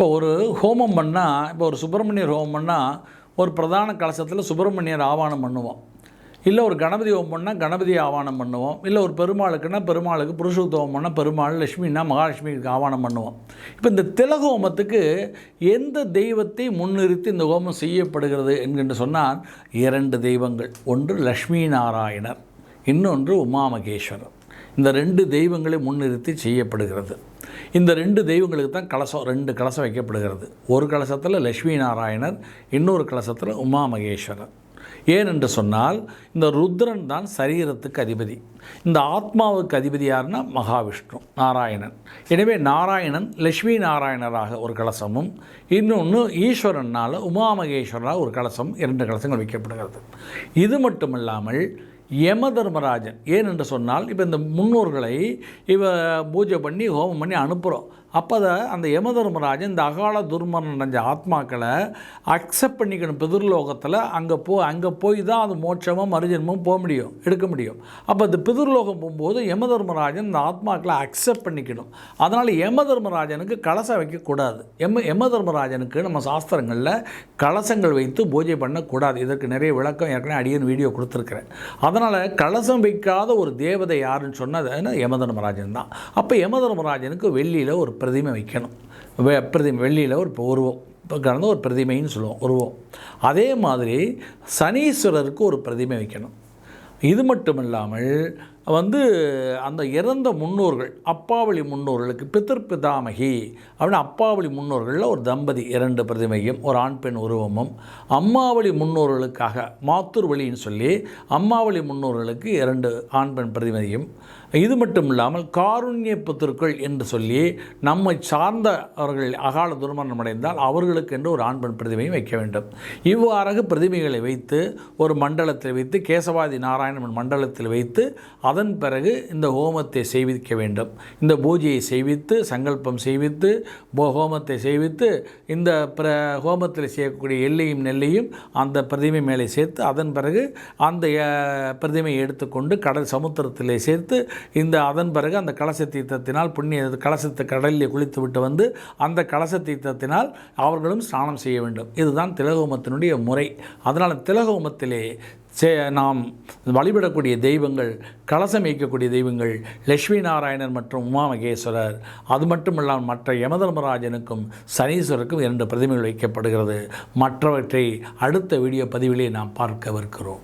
இப்போ ஒரு ஹோமம் பண்ணால் இப்போ ஒரு சுப்பிரமணியர் ஹோமம் பண்ணால் ஒரு பிரதான கலசத்தில் சுப்பிரமணியர் ஆவானம் பண்ணுவோம். இல்லை ஒரு கணபதி ஹோமம் பண்ணால் கணபதி ஆவானம் பண்ணுவோம். இல்லை ஒரு பெருமாளுக்குன்னா பெருமாளுக்கு புருஷோத்தவம் பண்ணால் பெருமாள் லட்சுமின்னா மகாலட்சுமிக்கு ஆவானம் பண்ணுவோம். இப்போ இந்த திலக ஹோமத்துக்கு எந்த தெய்வத்தை முன்னிறுத்தி இந்த ஹோமம் செய்யப்படுகிறது என்கின்ற சொன்னால் இரண்டு தெய்வங்கள். ஒன்று லக்ஷ்மி நாராயணர் இன்னொன்று உமாமகேஸ்வரர். இந்த ரெண்டு தெய்வங்களை முன்னிறுத்தி செய்யப்படுகிறது. இந்த ரெண்டு தெய்வங்களுக்கு தான் கலசம் ரெண்டு கலசம் வைக்கப்படுகிறது. ஒரு கலசத்தில் லட்சுமி நாராயணர் இன்னொரு கலசத்தில் உமா மகேஸ்வரர். ஏனென்று சொன்னால் இந்த ருத்ரன் தான் சரீரத்துக்கு அதிபதி. இந்த ஆத்மாவுக்கு அதிபதி யாருன்னா மகாவிஷ்ணு நாராயணன். எனவே நாராயணன் லட்சுமி நாராயணராக ஒரு கலசமும் இன்னொன்று ஈஸ்வரனால் உமாமகேஸ்வரராக ஒரு கலசம் இரண்டு கலசங்கள் வைக்கப்படுகிறது. இது மட்டுமல்லாமல் யம தர்மராஜன் ஏனென்று சொன்னால் இப்போ இந்த முன்னோர்களை இவ பூஜை பண்ணி ஹோமம் பண்ணி அனுப்புகிறோம் அப்போ அந்த யம தர்மராஜன் இந்த அகால துர்மரணம் அடைஞ்ச ஆத்மாக்களை அக்செப்ட் பண்ணிக்கணும் பிதிர்லோகத்தில். அங்கே போ அங்கே போய் தான் அது மோட்சமும் மறுஜன்மும் போக முடியும் எடுக்க முடியும். அப்போ இந்த பிதிர்லோகம் போகும்போது யம தர்மராஜன் இந்த ஆத்மாக்களை அக்செப்ட் பண்ணிக்கணும். அதனால் யம தர்மராஜனுக்கு கலசம் வைக்கக்கூடாது. எம யம தர்மராஜனுக்கு நம்ம சாஸ்திரங்களில் கலசங்கள் வைத்து பூஜை பண்ணக்கூடாது. இதற்கு நிறைய விளக்கம் ஏற்கனவே அடியன் வீடியோ கொடுத்துருக்குறேன். அதனால் கலசம் வைக்காத ஒரு தேவதை யாருன்னு சொன்னது யம தர்மராஜன் தான். அப்போ யம தர்மராஜனுக்கு வெள்ளியில் ஒரு பிரதிமை வைக்கணும். வெ பிரதிமை வெள்ளியில் ஒரு உருவம். இப்போ கடந்த ஒரு பிரதிமைன்னு சொல்லுவோம் உருவம். அதே மாதிரி சனீஸ்வரருக்கு ஒரு பிரதிமை வைக்கணும். இது மட்டும் இல்லாமல் வந்து அந்த இறந்த முன்னோர்கள் அப்பாவளி முன்னோர்களுக்கு பித்தர் பிதாமகி அப்படின்னு அப்பாவளி முன்னோர்களில் ஒரு தம்பதி இரண்டு பிரதிமையும் ஒரு ஆண் பெண் உருவமும். அம்மாவளி முன்னோர்களுக்காக மாத்தூர் வழின்னு சொல்லி அம்மாவளி முன்னோர்களுக்கு இரண்டு ஆண் பெண் பிரதிமையும். இது மட்டும் இல்லாமல் காருண்ய புத்திருக்கள் என்று சொல்லி நம்மை சார்ந்த அவர்கள் அகால துர்மரணம் அடைந்தால் அவர்களுக்கு என்று ஒரு ஆண் பெண் பிரதிமையும் வைக்க வேண்டும். இவ்வாறாக பிரதிமைகளை வைத்து ஒரு மண்டலத்தில் வைத்து கேசவாதி நாராயணன் மண்டலத்தில் வைத்து அதை அதன் பிறகு இந்த ஹோமத்தை செய்விக்க வேண்டும். இந்த பூஜையை செய்வித்து சங்கல்பம் செய்வித்து ஹோமத்தை செய்வித்து இந்த பிர ஹோமத்தில் செய்யக்கூடிய எல்லையும் நெல்லையும் அந்த பிரதிமை மேலே சேர்த்து அதன் பிறகு அந்த பிரதிமையை எடுத்துக்கொண்டு கடல் சமுத்திரத்திலே சேர்த்து இந்த அதன் பிறகு அந்த கலச தீர்த்தத்தினால் புண்ணிய கலசத்தை கடலில் குளித்து விட்டு வந்து அந்த கலச தீர்த்தத்தினால் அவர்களும் ஸ்நானம் செய்ய வேண்டும். இதுதான் திலகோமத்தினுடைய முறை. அதனால் திலகோமத்திலே சே நாம் வழிபடக்கூடிய தெய்வங்கள் கலசம் இயக்கக்கூடிய தெய்வங்கள் லட்சுமி நாராயணர் மற்றும் உமா மகேஸ்வரர் அது மட்டுமல்லாமல் மற்ற யமதர்மராஜனுக்கும் சனீஸ்வரருக்கும் இரண்டு பிரதிமைகள் வைக்கப்படுகிறது. மற்றவற்றை அடுத்த வீடியோ பதிவிலே நாம் பார்க்கவிருக்கிறோம்.